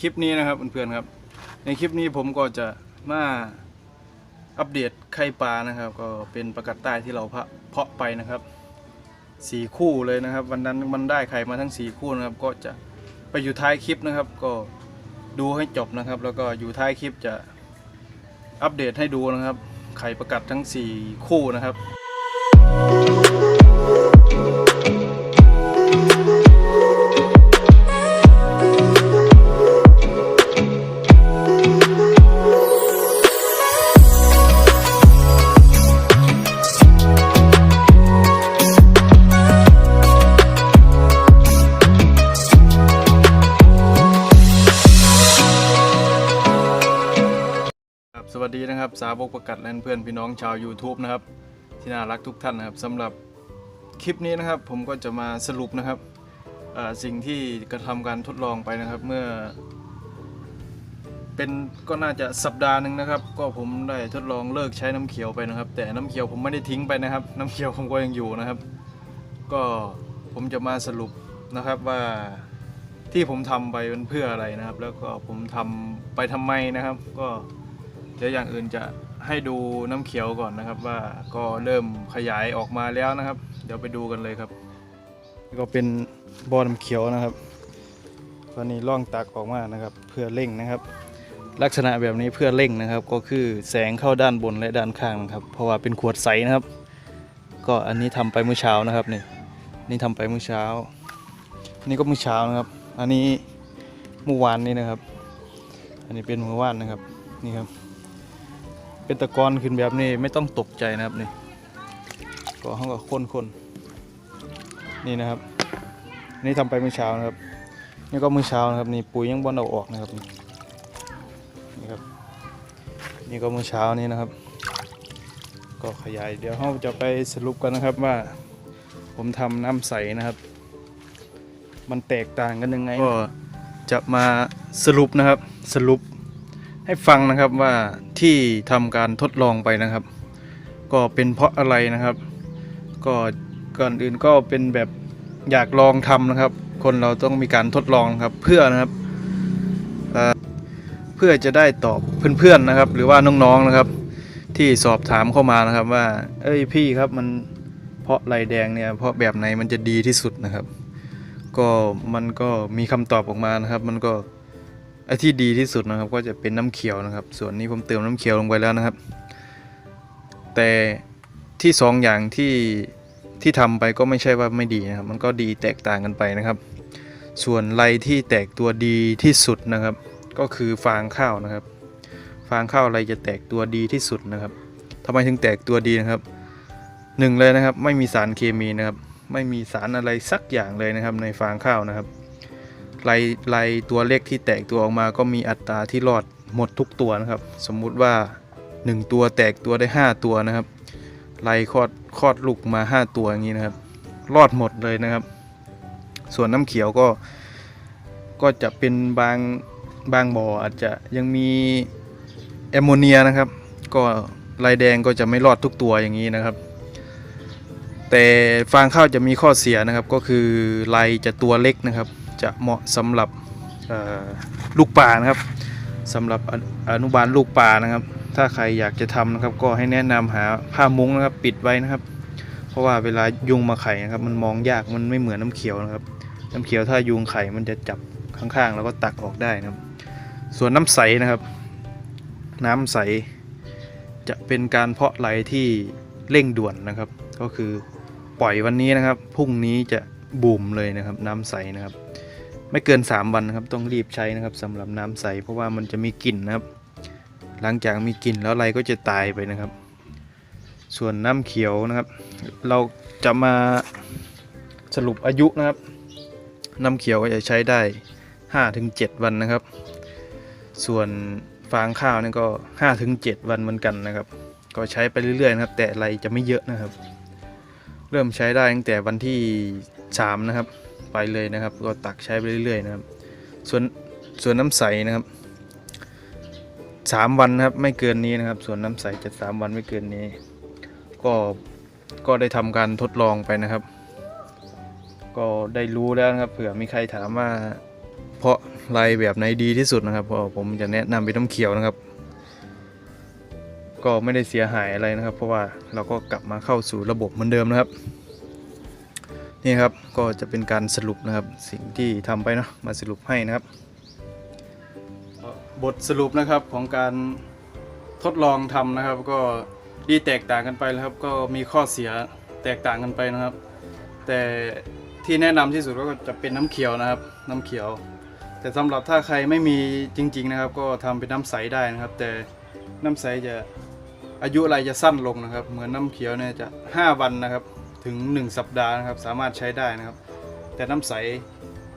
คลิปนี้นะครับเพื่อนๆครับ ในคลิปนี้ผมก็จะมาอัปเดตไข่ปลานะครับ ก็เป็นประกาศใต้ที่เราเพาะไปนะครับสี่คู่เลยนะครับ วันนั้นมันได้ไข่มาทั้งสี่คู่นะครับ ก็จะไปอยู่ท้ายคลิปนะครับ ก็ดูให้จบนะครับ แล้วก็อยู่ท้ายคลิปจะอัปเดตให้ดูนะครับ ไข่ประกาศทั้งสี่คู่นะครับ สวัสดีนะครับ สาวกประกัดและเพื่อนพี่น้องชาว YouTube นะครับ ที่น่ารักทุกท่านนะครับสำหรับคลิปนี้นะครับ ผมก็จะมาสรุปนะครับสิ่งที่กระทำการทดลองไปนะครับเมื่อ เป็นก็น่าจะสัปดาห์หนึ่งนะครับ ก็ผมได้ทดลองเลิกใช้น้ำเขียวไปนะครับ แต่น้ำเขียวผมไม่ได้ทิ้งไปนะครับ น้ำเขียวผมก็ยังอยู่นะครับ ก็ผมจะมาสรุปนะครับว่าที่ผมทำไปเป็นเพื่ออะไรนะครับ แล้วก็ผมทำไปทำไมนะครับ ก็ เดี๋ยวอย่างอื่นจะให้ดูน้ำเขียวก่อนนะครับ ว่าก็เริ่มขยายออกมาแล้วนะครับ เดี๋ยวไปดูกันเลยครับก็เป็นบ่อน้ำเขียวนะครับ ตอนนี้ล่องตักออกมานะครับ เพื่อเร่งนะครับ ลักษณะแบบนี้เพื่อเร่งนะครับ ก็คือแสงเข้าด้านบนและด้านข้างนะครับ เพราะว่าเป็นขวดใสนะครับ ก็อันนี้ทำไปเมื่อเช้านะครับนี่นี่ทำไปเมื่อเช้าอันนี้ก็เมื่อเช้านะครับ อันนี้เมื่อวานนี้นะครับ อันนี้เป็นเมื่อวานนะครับนี่ครับ เป็นตะกอนขึ้นแบบนี้ไม่ต้องตกใจนะครับนี่ก็ห้องกับคนคนๆนี่นะครับนี่ทำไปเมื่อเช้านะครับ นี่ก็เมื่อเช้านะครับนี่ปุ๋ยยังบอนเอาออกนะครับนี่ครับ นี่ก็เมื่อเช้านี้นะครับ ก็ขยายเดี๋ยวเราจะไปสรุปกันนะครับว่า ผมทำน้ำใสนะครับ มันแตกต่างกันยังไงก็จะมาสรุปนะครับสรุป ให้ฟังนะครับว่าที่ทำการทดลองไปนะครับ ก็เป็นเพราะอะไรนะครับ ก็ก่อนอื่นก็เป็นแบบอยากลองทำนะครับ คนเราต้องมีการทดลองครับเพื่อนะครับเเพื่อจะได้ตอบเพื่อนๆนะครับ หรือว่าน้องๆนะครับ ที่สอบถามเข้ามานะครับว่า เอ้ยพี่ครับมันเพาะไรแดงเนี่ยเพาะแบบไหนมันจะดีที่สุดนะครับ ก็มันก็มีคำตอบออกมานะครับ มันก็ ไอ้ที่ดีที่สุดนะครับ ก็จะเป็นน้ำเขียวนะครับ ส่วนนี้ผมเติมน้ำเขียวลงไปแล้วนะครับ แต่ที่สองอย่างที่ที่ทำไปก็ไม่ใช่ว่าไม่ดีนะครับ มันก็ดีแตกต่างกันไปนะครับ ส่วนไรที่แตกตัวดีที่สุดนะครับ ก็คือฟางข้าวนะครับ ฟางข้าวไรจะแตกตัวดีที่สุดนะครับทำไมถึงแตกตัวดีนะครับหนึ่งเลยนะครับ ไม่มีสารเคมีนะครับ ไม่มีสารอะไรสักอย่างเลยนะครับ ในฟางข้าวนะครับ ลายลายตัวเลขที่แตกตัวออกมาก็มีอัตราที่รอดหมดทุกตัวนะครับ สมมุติว่า 1 ตัวแตกตัวได้ 5 ตัวนะครับลายคลอดคลอดลูกมา 5 ตัวอย่างนี้นะครับ รอดหมดเลยนะครับ ส่วนน้ำเขียวก็ ก็จะเป็นบางบางบ่ออาจจะยังมีแอมโมเนียนะครับ ก็ลายแดงก็จะไม่รอดทุกตัวอย่างนี้นะครับ แต่ฟางข้าวจะมีข้อเสียนะครับก็คือลายจะตัวเล็กนะครับ จะเหมาะสำหรับลูกปลานะครับสำหรับอนุอนุบาลลูกปลานะครับ ถ้าใครอยากจะทำนะครับ ก็ให้แนะนำหาผ้ามุ้งนะครับ ปิดไว้นะครับ เพราะว่าเวลายุงมาไข่นะครับ มันมองยากมันไม่เหมือนน้ำเขียวนะครับ น้ำเขียวถ้ายุงไข่มันจะจับข้างๆ แล้วก็ตักออกได้นะครับ ส่วนน้ำใสนะครับ น้ำใสจะเป็นการเพาะไหลที่เร่งด่วนนะครับ ก็คือปล่อยวันนี้นะครับพรุ่งนี้จะบูมเลยนะครับ น้ำใสนะครับ ไม่เกิน 3 วันนะครับ ต้องรีบใช้นะครับสำหรับน้ำใส เพราะว่ามันจะมีกลิ่นนะครับ หลังจากมีกลิ่นแล้วอะไรก็จะตายไปนะครับ ส่วนน้ำเขียวนะครับ เราจะมาสรุปอายุนะครับ น้ำเขียวก็จะใช้ได้ 5-7 วันนะครับ ส่วนฟางข้าวนี่ก็ 5-7 วันเหมือนกันนะครับ ก็ใช้ไปเรื่อยๆนะครับ แต่อะไรจะไม่เยอะนะครับ เริ่มใช้ได้ตั้งแต่วันที่ 3 นะครับ ไปเลยนะครับ ก็ตักใช้ไปเรื่อยๆนะครับ ส่วนส่วนน้ำใสนะครับ3วันนะครับไม่เกินนี้นะครับ ส่วนน้ำใสจะ3วันไม่เกินนี้ ก็ก็ได้ทำการทดลองไปนะครับ ก็ได้รู้แล้วนะครับ เผื่อมีใครถามว่า เพราะลายแบบไหนดีที่สุดนะครับก็ผมจะแนะนำเป็นน้ำเขียวนะครับ ก็ไม่ได้เสียหายอะไรนะครับ เพราะว่าเราก็กลับมาเข้าสู่ระบบเหมือนเดิมนะครับ นี่ครับก็จะเป็นการสรุปนะครับสิ่งที่ทำไปเนาะมาสรุปให้นะครับ บทสรุปนะครับของการทดลองทำนะครับ ก็ดีแตกต่างกันไปแล้วครับ ก็มีข้อเสียแตกต่างกันไปนะครับ แต่ที่แนะนำที่สุดก็จะเป็นน้ำเขียวนะครับ น้ำเขียว แต่สำหรับถ้าใครไม่มีจริง ๆนะครับ ก็ทำเป็นน้ำใสได้นะครับ แต่น้ำใสจะอายุอะไรจะสั้นลงนะครับ เหมือนน้ำเขียวเนี่ยจะ 5 วันนะครับ ถึง 1 สัปดาห์นะครับ สามารถใช้ได้นะครับ แต่น้ำใส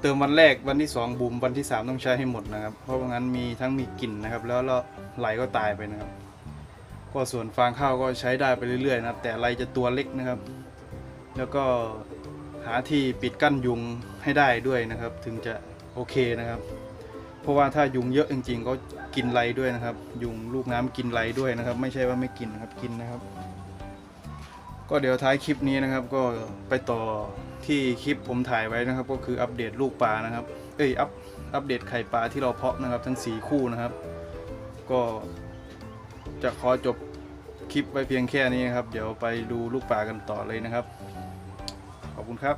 เติมวันแรกวันที่ 2บูมวันที่ 3 ต้องใช้ให้หมดนะครับ เพราะงั้นมีทั้งมีกลิ่นนะครับแล้วแล้วไหลก็ตายไปนะครับ ก็ส่วนฟางข้าวก็ใช้ได้ไปเรื่อยๆนะครับ แต่ไรจะตัวเล็กนะครับ แล้วก็หาที่ปิดกั้นยุงให้ได้ด้วยนะครับ ถึงจะโอเคนะครับ เพราะว่าถ้ายุงเยอะจริงๆ ก็กินไรด้วยนะครับ ยุงลูกน้ำกินไรด้วยนะครับ ไม่ใช่ว่าไม่กินนะครับกินนะครับ ก็เดี๋ยวท้ายคลิปนี้นะครับ ก็ไปต่อที่คลิปผมถ่ายไว้นะครับ ก็คืออัปเดตลูกปลานะครับ เอ้ยอัปอัปเดตไข่ปลาที่เราเพาะนะครับ ทั้ง 4 คู่นะครับ ก็จะขอจบคลิปไว้เพียงแค่นี้นะครับ เดี๋ยวไปดูลูกปลากันต่อเลยนะครับ ขอบคุณครับ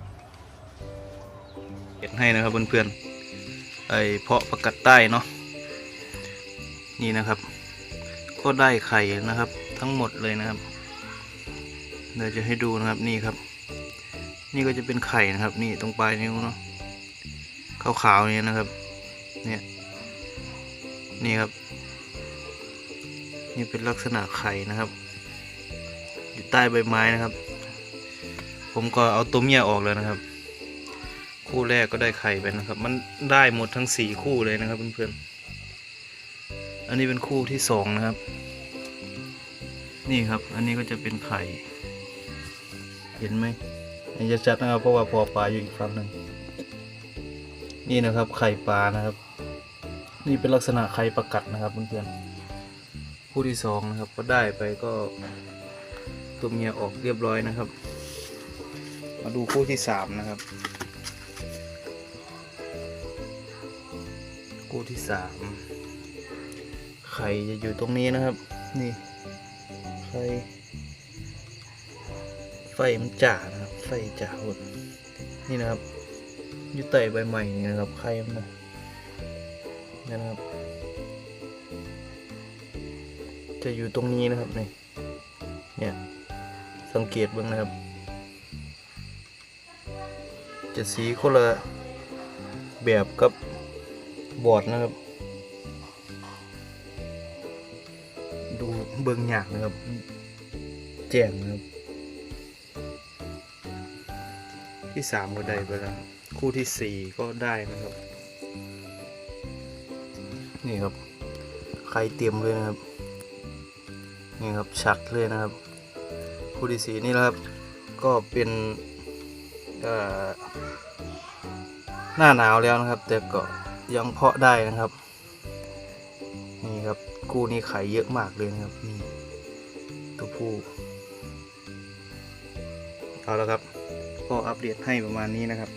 เห็นให้นะครับเพื่อนๆไอเพาะประกัดใต้เนาะนี่นะครับ ก็ได้ไข่นะครับ ทั้งหมดเลยนะครับ เดี๋ยวจะให้ดูนะครับนี่ครับ นี่ก็จะเป็นไข่นะครับ นี่ตรงปลายนิ้วเนาะขาวๆนี่นะครับ เนี่ยนี่ครับ นี่เป็นลักษณะไข่นะครับ อยู่ใต้ใบไม้นะครับ ผมก็เอาตัวเมียออกแล้วนะครับ คู่แรกก็ได้ไข่ไปนะครับ มันได้หมดทั้งสี่คู่เลยนะครับเพื่อนๆอันนี้เป็นคู่ที่สองนะครับ นี่ครับ อันนี้ก็จะเป็นไข่ เห็นไหมนี่จะชัดนะครับ เพราะว่าพอปลาอยู่อีกฝั่งหนึ่งนี่นะครับ ไข่ปลานะครับ นี่เป็นลักษณะไข่ประกัดนะครับเพื่อนๆคู่ที่สองนะครับ ก็ได้ไปก็ตัวเมียออกเรียบร้อยนะครับ มาดูคู่ที่สามนะครับคู่ที่สามไข่จะอยู่ตรงนี้นะครับ นี่ไข่ มันจ่านะครับไฟจ่าหมดนี่นะครับยู่ใต้ใบใหม่นี่นะครับไข่มันนะนะครับ จะอยู่ตรงนี้นะครับนี่เนี่ยสังเกตเบ้างนะครับ จะสีคนละแบบกับบอร์ดนะครับ ดูเบิ่งยากนะครับ แจ้งนะครับ ที่สามก็ได้ไปแล้วคู่ที่สี่ก็ได้นะครับ นี่ครับไข่เตรียมเลยนะครับ นี่ครับชัดเลยนะครับ คู่ที่สี่นี่แหละครับ ก็เป็นเอ่อหน้าหนาวแล้วนะครับ แต่ก็ยังเพาะได้นะครับ นี่ครับคู่นี้ไข่เยอะมากเลยนะครับนี่ตัวผู้เอาแล้วครับ ก็อัปเดตให้ประมาณนี้นะครับ